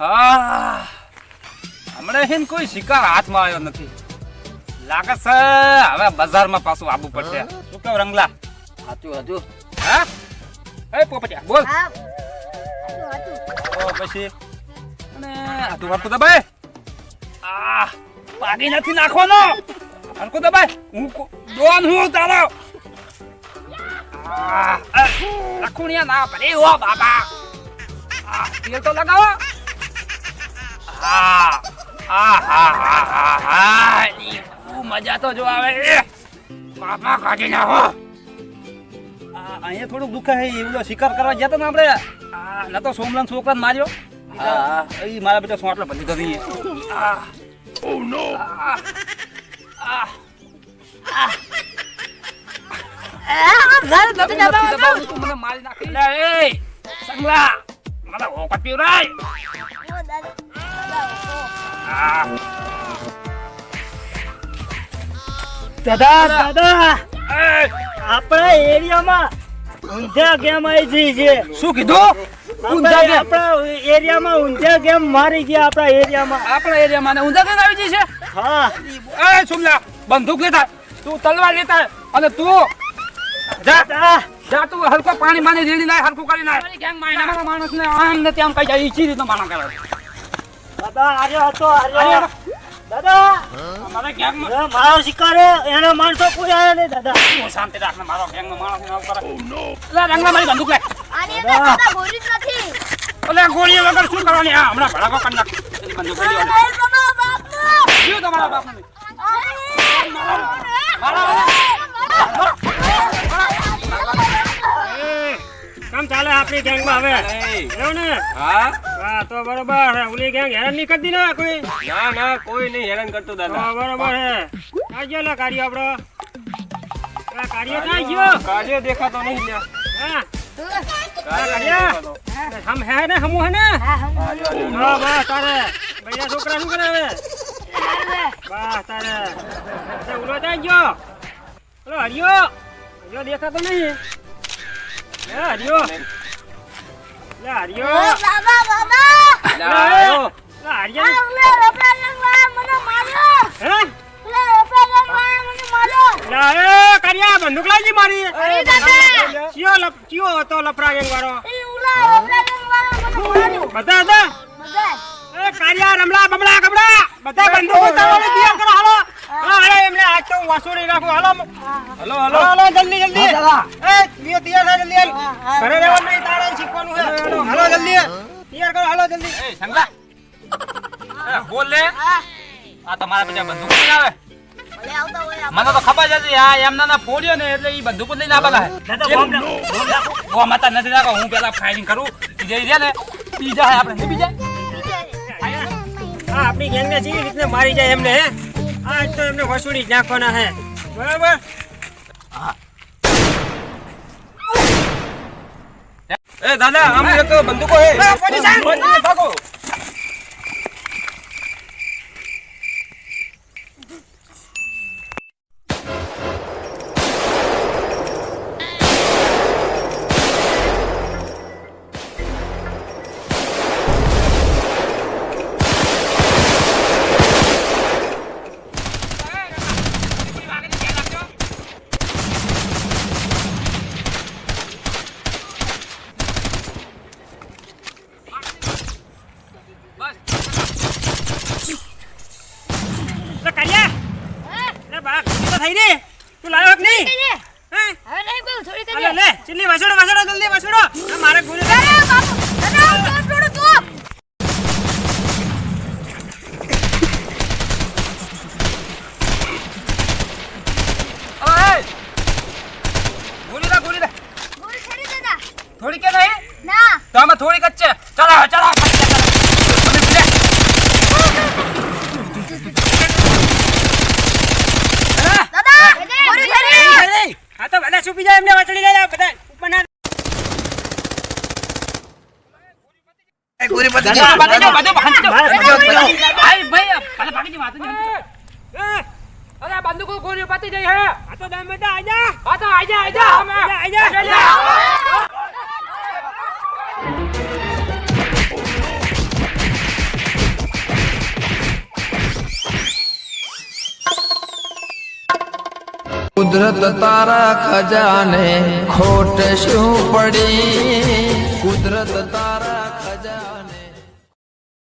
હા. હમણાં હેન કોઈ શિકાર હાથમાં આવ્યો નથી. લાગે છે હવે બજારમાં પાછું આવવું પડશે. શું કહો રંગલા? હાચું હાચું. હા? એ પોપટિયા બોલ. પછી અને હાથું તું હરકું દબાય. આ પાણી નથી નાખવાનો. હરકું દબાય. હું દોન હું તારો લખુણિયા ના પડે. ઓ બાબા. આ તેલ તો લગાવો. આ આ હા હા હા હા બહુ મજા તો જો આવે એ કાઢી નાખો અહીંયા થોડુંક દુખે છે બધો શિકાર કરવા ગયા તો ને આપણે ન તો સોમલાન છોકરા માર્યો એ મારા બેટા સોટલો બધી તો નહીં ઓ નો મને મારી નાખી લે એ સંગલા મને ઓકટ પીવરાય દાદા દાદા! આપણા એરિયામાં ઊંધા ગેમ આવી ગઈ છે. શું કીધું? ઊંધા ગેમ? આપણા એરિયામાં ઊંધા ગેમ મારી ગયા આપણા એરિયામાં. આપણા એરિયામાં ને ઊંધા ગેમ આવી છે? હા. એ સુમલા બંદૂક લેતા તું તલવાર લેતા અને તું જા. જા તું હલકો પાણી માની રેડી લાય હલકો કરી લાય. માણસ માણસને આમ ને તેમ કઈ જાય માણસ કરે? દાદા આર્યો હતો આર્યો. દાદા. અમારા ગેંગમાં મારો શિકારે એના માણસો કોઈ આવ્યા નહીં દાદા. તું શાંતિ રાખ ને મારો માણસ ને આવું કરે. લે મારી બંદૂક લે. દાદા. ગોળી નથી. ઓલે ગોળીઓ વગર શું કરવાની? આ હમણાં ભડાકો કરી નાખ. બંદૂક લઈ લેવાની. નહીં તમારા બાપનો. જીવ તમારા બાપને? કામ ચાલે આપણી ગેંગમાં હવે? એવું ને? હા? હા તો બરોબર ઓલી ગેંગ હેરાન નહીં કરતી ના કોઈ? ના ના કોઈ નહીં હેરાન કરતો દાદા. બરોબર હે. ગયો લે કાર્યો આપણો આ કાર્ય ક્યાં ગયો કાર્ય દેખાતો નહીં લ્યા. હા. કાર્ય. હમ હે ને હમુ હે ને? હા બસ તારે. ભૈયા છોકરા શું કરે હવે? બસ તારે. તે ઉલો જાય ગયો. ઓલો હરિયો. હરિયો દેખાતો નહીં. હે હરિયો. બંદૂક લાગી મારી. અરે દાદા ચિયો લપ ચિયો હતો લફરા ગેંગ વાળો બધા હતા બધા. એ કારિયા રમલા બમલા કબડા બધા બંદૂક ઉતાવળી દિયા કરો હાલો. હાલો એમને આજ તો વાસુડી નાખું હાલો હલો હાલો હલો જલ્દી જલ્દી. એ દિયો તૈયાર થાય જલ્દી ઘરે રહેવાનું નહીં તારે શીખવાનું છે હાલો જલ્દી તૈયાર કરો હાલો જલ્દી. એ સંગલા. એ બોલ લે. આ તમારા બેટા બંદૂક લઈને આવે. ભલે આવતા હોય મને તો ખબર જ હતી આ એમના ના ફોડ્યો ને એટલે એ બંદૂક લઈને આવેલા હે. ઓ માતા નથી રાખો હું પેલા ફાયરિંગ કરું. બીજા રહ્યા ને. બીજા હે આપણે બીજા હા આપણી ગેંગને જેવી રીતને મારી જાય એમને હે? આ તો એમને વસૂડી જ નાખવાના હે. બરાબર? એ દાદા આમ એક બંદૂકો હે. ભાગો. લે થઈ રે તું લાવ્યો કે નહીં? હવે નહીં કોઈ થોડી કરી લે ચીલી વસડો વસડો જલ્દી વસડો આ મારે ગુરુ અરે બાપુ છોડી થોડી કે નહીં? ના. તો આમાં થોડીક જ છે. ચલા ચાલો. અરે બંદૂકો ગોળીઓ પતી જઈ હે. આ તો દમ બેટા આજા આ તો આજા આજા અમે આજા આજા કુદરત તારા ખજાને ખોટ શું પડી. કુદરત તારા